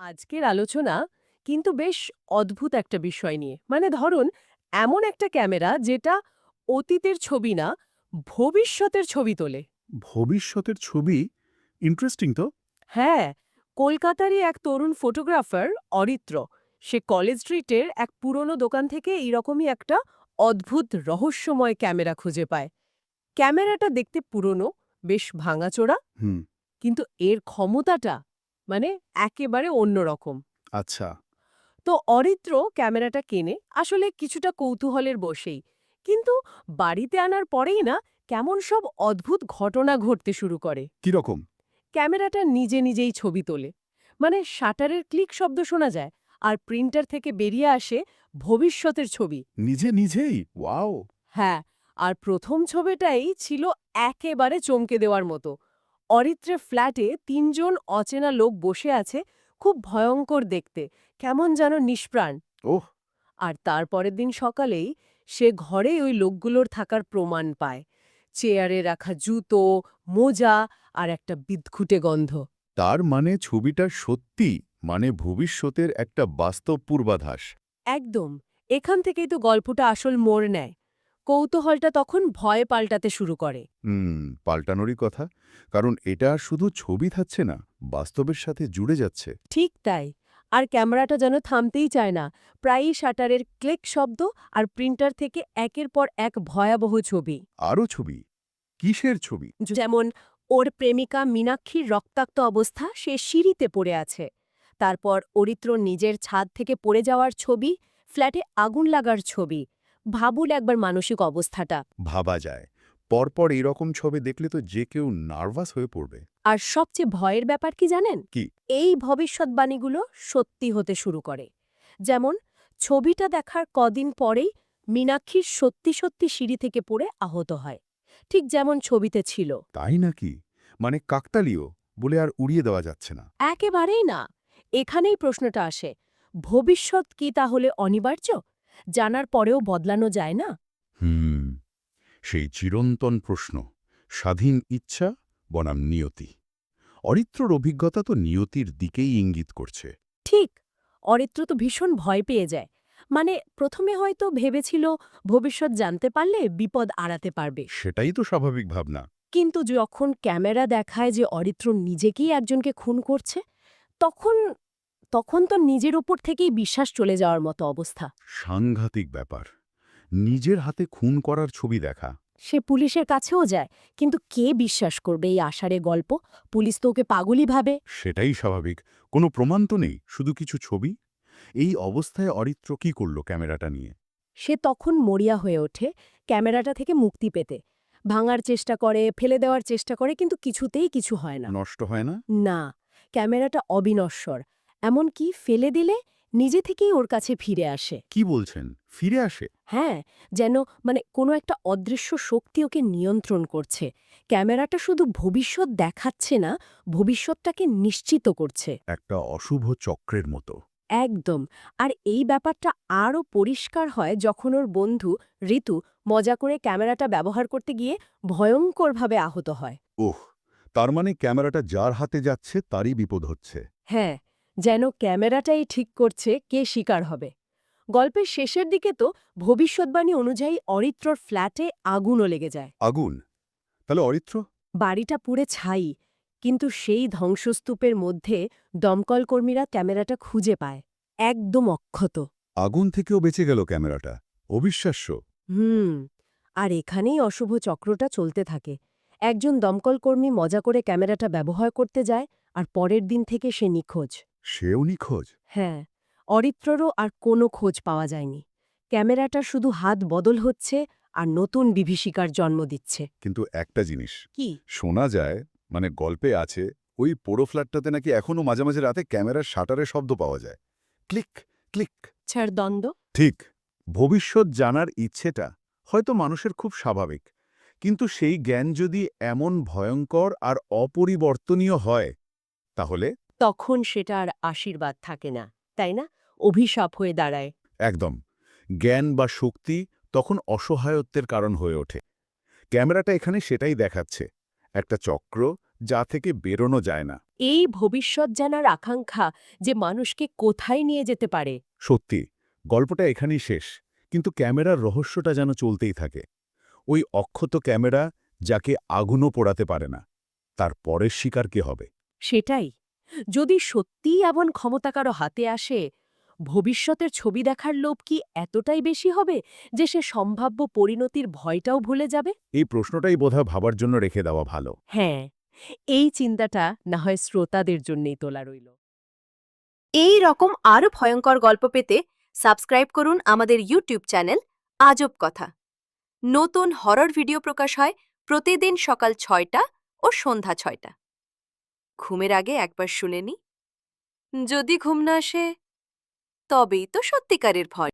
আজকের আলোচনা কিন্তু বেশ অদ্ভুত একটা বিষয় নিয়ে। মানে ধরুন এমন একটা ক্যামেরা যেটা অতীতের ছবি না ভবিষ্যতের ছবি তোলে। ভবিষ্যতের ছবি? ইন্টারেস্টিং তো। হ্যাঁ কলকাতারই এক তরুণ ফটোগ্রাফার অরিত্র সে কলেজ স্ট্রিটের এক পুরনো দোকান থেকে এইরকমই একটা অদ্ভুত রহস্যময় ক্যামেরা খুঁজে পায়। ক্যামেরাটা দেখতে পুরনো বেশ ভাঙাচোরা। হুম। কিন্তু এর ক্ষমতাটা মানে একেবারে অন্যরকম। আচ্ছা। তো অরিত্র ক্যামেরাটা কেনে আসলে কিছুটা কৌতূহলের বসেই কিন্তু বাড়িতে আনার পরেই না কেমন সব অদ্ভুত ঘটনা ঘটতে শুরু করে। কীরকম ক্যামেরাটা নিজে নিজেই ছবি তোলে। মানে শাটারের ক্লিক শব্দ শোনা যায় আর প্রিন্টার থেকে বেরিয়ে আসে ভবিষ্যতের ছবি। নিজে নিজেই? ওয়াও! হ্যাঁ আর প্রথম ছবিটাই ছিল একেবারে চমকে দেওয়ার মতো। অরিত্রের ফ্ল্যাটে তিনজন অচেনা লোক বসে আছে খুব ভয়ঙ্কর দেখতে কেমন যেন নিষ্প্রাণ। ওহ। আর তার পরের দিন সকালেই সে ঘরে ওই লোকগুলোর থাকার প্রমাণ পায়। চেয়ারে রাখা জুতো মোজা আর একটা বিদঘুটে গন্ধ। তার মানে ছবিটা সত্যি মানে ভবিষ্যতের একটা বাস্তব পূর্বাধাস। একদম। এখান থেকেই তো গল্পটা আসল মোড় নেয়। কৌতূহলটা তখন ভয়ে পাল্টাতে শুরু করে। হুম পাল্টানোরই কথা। কারণ এটা শুধু ছবি থাকছে না বাস্তবের সাথে জুড়ে যাচ্ছে। ঠিক তাই। আর ক্যামেরাটা যেন থামতেই চায় না। প্রায়ই শাটারের ক্লিক শব্দ আর প্রিন্টার থেকে একের পর এক ভয়াবহ ছবি। আরও ছবি? কিসের ছবি? যেমন ওর প্রেমিকা মীনাক্ষীর রক্তাক্ত অবস্থা সে সিঁড়িতে পড়ে আছে। তারপর অরিত্র নিজের ছাদ থেকে পড়ে যাওয়ার ছবি ফ্ল্যাটে আগুন লাগার ছবি। ভাবুল একবার মানসিক অবস্থাটা। ভাবা যায়। পরপর এরকম ছবি দেখলে তো যে কেউ নার্ভাস হয়ে পড়বে। আর সবচেয়ে ভয়ের ব্যাপার কি জানেন? কি? এই ভবিষ্যৎবাণীগুলো সত্যি হতে শুরু করে। যেমন ছবিটা দেখার কদিন পরেই মীনাক্ষীর সত্যি সত্যি সিঁড়ি থেকে পড়ে আহত হয়। ঠিক যেমন ছবিতে ছিল। তাই নাকি? মানে কাকতালীয় বলে আর উড়িয়ে দেওয়া যাচ্ছে না। একেবারেই না। এখানেই প্রশ্নটা আসে। ভবিষ্যৎ কি তাহলে অনিবার্য? জানার পরেও বদলানো যায় না? হুম সেই চিরন্তন প্রশ্ন স্বাধীন ইচ্ছা বনাম নিয়তি। অরিত্রর অভিজ্ঞতা তো নিয়তির দিকেই ইঙ্গিত করছে। ঠিক অরিত্র তো ভীষণ ভয় পেয়ে যায়। মানে প্রথমে হয়তো ভেবেছিল ভবিষ্যৎ জানতে পারলে বিপদ আড়াতে পারবে। সেটাই তো স্বাভাবিক ভাবনা। কিন্তু যখন ক্যামেরা দেখায় যে অরিত্র নিজেকেই একজনকে খুন করছে তখন তখন তো নিজের উপর থেকেই বিশ্বাস চলে যাওয়ার মতো অবস্থা। সাংঘাতিক ব্যাপার। নিজের হাতে খুন করার ছবি দেখা। সে পুলিশের কাছেও যায় কিন্তু কে বিশ্বাস করবে এই আষাঢ়ে গল্প? পুলিশ তো ওকে পাগলই ভাবে। সেটাই স্বাভাবিক। কোনো প্রমাণ তো নেই শুধু কিছু ছবি? এই অবস্থায় অরিত্র কি করল ক্যামেরাটা নিয়ে? সে তখন মরিয়া হয়ে ওঠে ক্যামেরাটা থেকে মুক্তি পেতে। ভাঙার চেষ্টা করে ফেলে দেওয়ার চেষ্টা করে কিন্তু কিছুতেই কিছু হয় না। নষ্ট হয় না? না ক্যামেরাটা অবিনশ্বর। এমনকি ফেলে দিলে নিজে থেকেই ওর কাছে ফিরে আসে। কি বলছেন? ফিরে আসে? হ্যাঁ যেন মানে কোনো একটা অদৃশ্য শক্তি ওকে নিয়ন্ত্রণ করছে। ক্যামেরাটা শুধু ভবিষ্যৎ দেখাচ্ছে না ভবিষ্যৎটাকে নিশ্চিত করছে। একটা অশুভ চক্রের মতো। একদম। আর এই ব্যাপারটা আরও পরিষ্কার হয় যখন ওর বন্ধু ঋতু মজা করে ক্যামেরাটা ব্যবহার করতে গিয়ে ভয়ঙ্করভাবে আহত হয়। ওহ তার মানে ক্যামেরাটা যার হাতে যাচ্ছে তারই বিপদ হচ্ছে। হ্যাঁ যেন ক্যামেরাটাই ঠিক করছে কে শিকার হবে। গল্পের শেষের দিকে তো ভবিষ্যৎবাণী অনুযায়ী অরিত্রর ফ্ল্যাটে আগুনও লেগে যায়। আগুন? তাহলে অরিত্র? বাড়িটা পুড়ে ছাই কিন্তু সেই ধ্বংসস্তূপের মধ্যে দমকল কর্মীরা ক্যামেরাটা খুঁজে পায়। একদম অক্ষত। আগুন থেকেও বেঁচে গেল ক্যামেরাটা। অবিশ্বাস্য। হুম আর এখানেই অশুভ চক্রটা চলতে থাকে। একজন দমকল কর্মী মজা করে ক্যামেরাটা ব্যবহার করতে যায় আর পরের দিন থেকে সে নিখোঁজ। সেও নিখোঁজ। হ্যাঁ অরিত্ররও আর কোনো খোঁজ পাওয়া যায়নি। ক্যামেরাটা শুধু হাত বদল হচ্ছে আর নতুন বিভীষিকার জন্ম দিচ্ছে। কিন্তু একটা জিনিস কি? শোনা যায় মানে গল্পে আছে ওই পোড়ো ফ্ল্যাটটাতে নাকি এখনও মাঝে মাঝে রাতে ক্যামেরার শাটারের শব্দ পাওয়া যায়। Click click. ছাড় দ্বন্দ্ব? ঠিক ভবিষ্যৎ জানার ইচ্ছেটা হয়তো মানুষের খুব স্বাভাবিক কিন্তু সেই জ্ঞান যদি এমন ভয়ঙ্কর আর অপরিবর্তনীয় হয় তাহলে তখন সেটা আর আশীর্বাদ থাকে না তাই না? অভিশাপ হয়ে দাঁড়ায়। একদম। জ্ঞান বা শক্তি তখন অসহায়ত্বের কারণ হয়ে ওঠে। ক্যামেরাটা এখানে সেটাই দেখাচ্ছে একটা চক্র যা থেকে বেরোনো যায় না। এই ভবিষ্যৎ জানার আকাঙ্ক্ষা যে মানুষকে কোথায় নিয়ে যেতে পারে। সত্যি গল্পটা এখানেই শেষ কিন্তু ক্যামেরার রহস্যটা যেন চলতেই থাকে। ওই অক্ষত ক্যামেরা যাকে আগুনও পোড়াতে পারে না তার পরের শিকার কে হবে? সেটাই। যদি সত্যিই এমন ক্ষমতা কারও হাতে আসে ভবিষ্যতের ছবি দেখার লোভ কি এতটাই বেশি হবে যে সে সম্ভাব্য পরিণতির ভয়টাও ভুলে যাবে? এই প্রশ্নটাই বোধহয় ভাবার জন্য রেখে দেওয়া ভালো। হ্যাঁ এই চিন্তাটা না হয় শ্রোতাদের জন্যই তোলা রইল। এই রকম আরও ভয়ঙ্কর গল্প পেতে সাবস্ক্রাইব করুন আমাদের ইউটিউব চ্যানেল আজব কথা। নতুন হরর ভিডিও প্রকাশ হয় প্রতিদিন সকাল ছয়টা ও সন্ধ্যা ছয়টা। ঘুমের আগে একবার শুনে নি। যদি ঘুম না আসে তবেই তো সত্যিকারের ভয়।